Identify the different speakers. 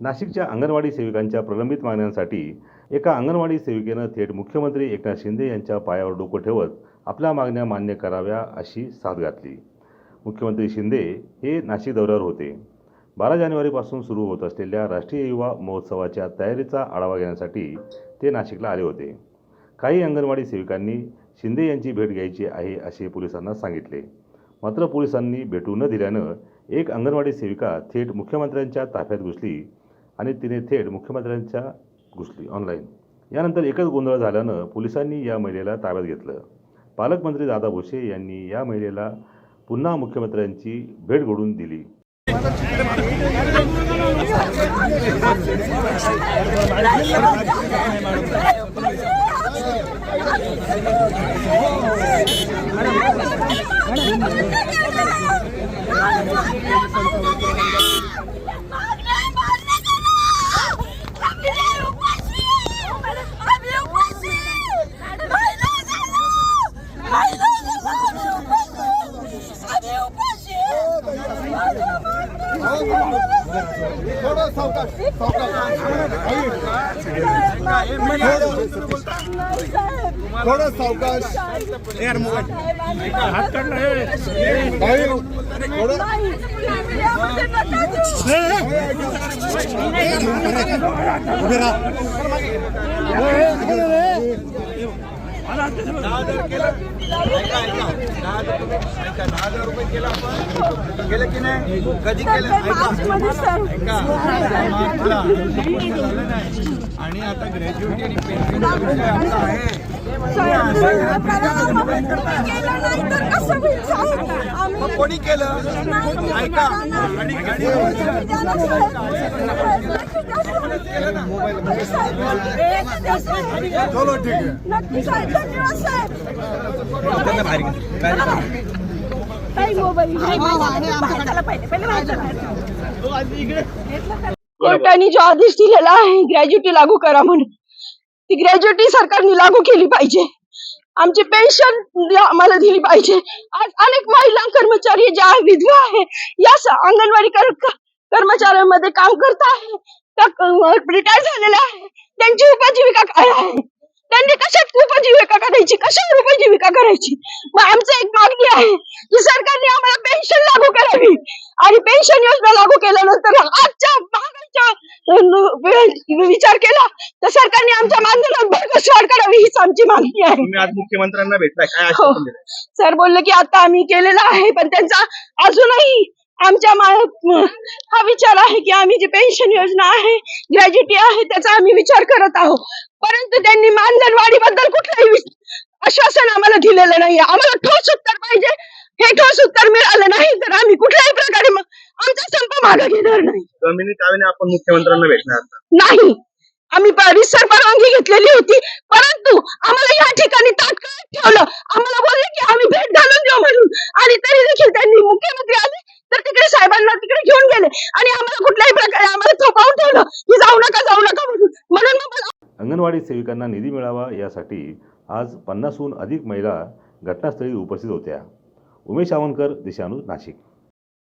Speaker 1: नाशिकच्या अंगणवाडी सेविकांच्या प्रलंबित मागण्यांसाठी एका अंगणवाडी सेविकेनं थेट मुख्यमंत्री एकनाथ शिंदे यांच्या पायावर डोकं ठेवत आपल्या मागण्या मान्य कराव्या अशी साथ घातली. मुख्यमंत्री शिंदे हे नाशिक दौऱ्यावर होते. बारा जानेवारीपासून सुरू होत असलेल्या राष्ट्रीय युवा महोत्सवाच्या तयारीचा आढावा घेण्यासाठी ते नाशिकला आले होते. काही अंगणवाडी सेविकांनी शिंदे यांची भेट घ्यायची आहे असे पोलिसांना सांगितले. मात्र पोलिसांनी भेटू न दिल्यानं एक अंगणवाडी सेविका थेट मुख्यमंत्र्यांच्या ताफ्यात घुसली आणि तिने थेट मुख्यमंत्र्यांच्या घुसली ऑनलाईन यानंतर एकच गोंधळ झाल्यानं पोलिसांनी या महिलेला ताब्यात घेतलं पालकमंत्री दादा भुसे यांनी या महिलेला पुन्हा मुख्यमंत्र्यांची भेट घडून दिली
Speaker 2: थोडं सावकाश थोडं सावकाश बाहेर थोडं उभे राहा
Speaker 3: केलं की नाही कधी केलं आणि आता ग्रॅज्युएटी आणि पेन्शन आहे मग कोणी केलं? ऐका. आणि
Speaker 2: चलो ठीक आहे.
Speaker 4: कोर्टाने जो आदेश दिलेला आहे ग्रॅज्युटी लागू करा म्हणून. ती ग्रॅज्युटी सरकारने लागू केली पाहिजे. आमची पेन्शन आम्हाला दिली पाहिजे. आज अनेक महिला कर्मचारी ज्या विधवा आहे या अंगणवाडी कर्मचाऱ्यांमध्ये काम करत आहे. त्या रिटायर झालेल्या आहे त्यांची उपजीविका काय आहे? त्यांनी कशात उपजीविका करायची? कशावर उपजीविका करायची? मग आमचं एक मागणी आहे की सरकारने आम्हाला पेन्शन लागू करावी. आणि पेन्शन योजना लागू केल्यानंतर आजच्या महागाईच्या विचार केला तर सरकारने आमच्या वाढ करावी हीच आमची मागणी आहे.
Speaker 3: तुम्ही आज मुख्यमंत्र्यांना भेटलाय काय
Speaker 4: हो.
Speaker 3: आश्वासन?
Speaker 4: सर बोलले की आता आम्ही केलेला आहे पण त्यांचा अजूनही आमच्या मा- हा विचार आहे की आम्ही जी पेन्शन योजना आहे ग्रॅज्युटी आहे त्याचा आम्ही विचार करत आहोत. परंतु त्यांनी मानधन वाढीबद्दल कुठलंही विच- आश्वासन आम्हाला दिलेलं नाही आम्हाला ठोस उत्तर पाहिजे. हे ठोस उत्तर मिळालं नाही तर आम्ही कुठल्याही प्रकारे मग आमचा संप मागे घेणार नाही.
Speaker 3: जमिनी आपण मुख्यमंत्र्यांना भेटणार आता.
Speaker 4: नाही. आम्ही परिसर परवानगी घेतलेली होती परंतु आम्हाला या ठिकाणी तात्काळ ठेवलं. आम्हाला बोलले की आम्ही भेट घालून देऊ म्हणून. आणि तरी देखील त्यांनी मुख्यमंत्री आले तर तिकडे साहेबांना तिकडे घेऊन गेले. आणि आम्हाला कुठल्याही प्रकारे आम्हाला थोपावून ठेवलं की जाऊ नका जाऊ नका म्हणून. म्हणून मग मला
Speaker 1: अंगणवाडी सेविकांना निधी मिळावा यासाठी आज पन्नासहून अधिक महिला घटनास्थळी उपस्थित होत्या. उमेश आवनकर दिशानू नाशिक.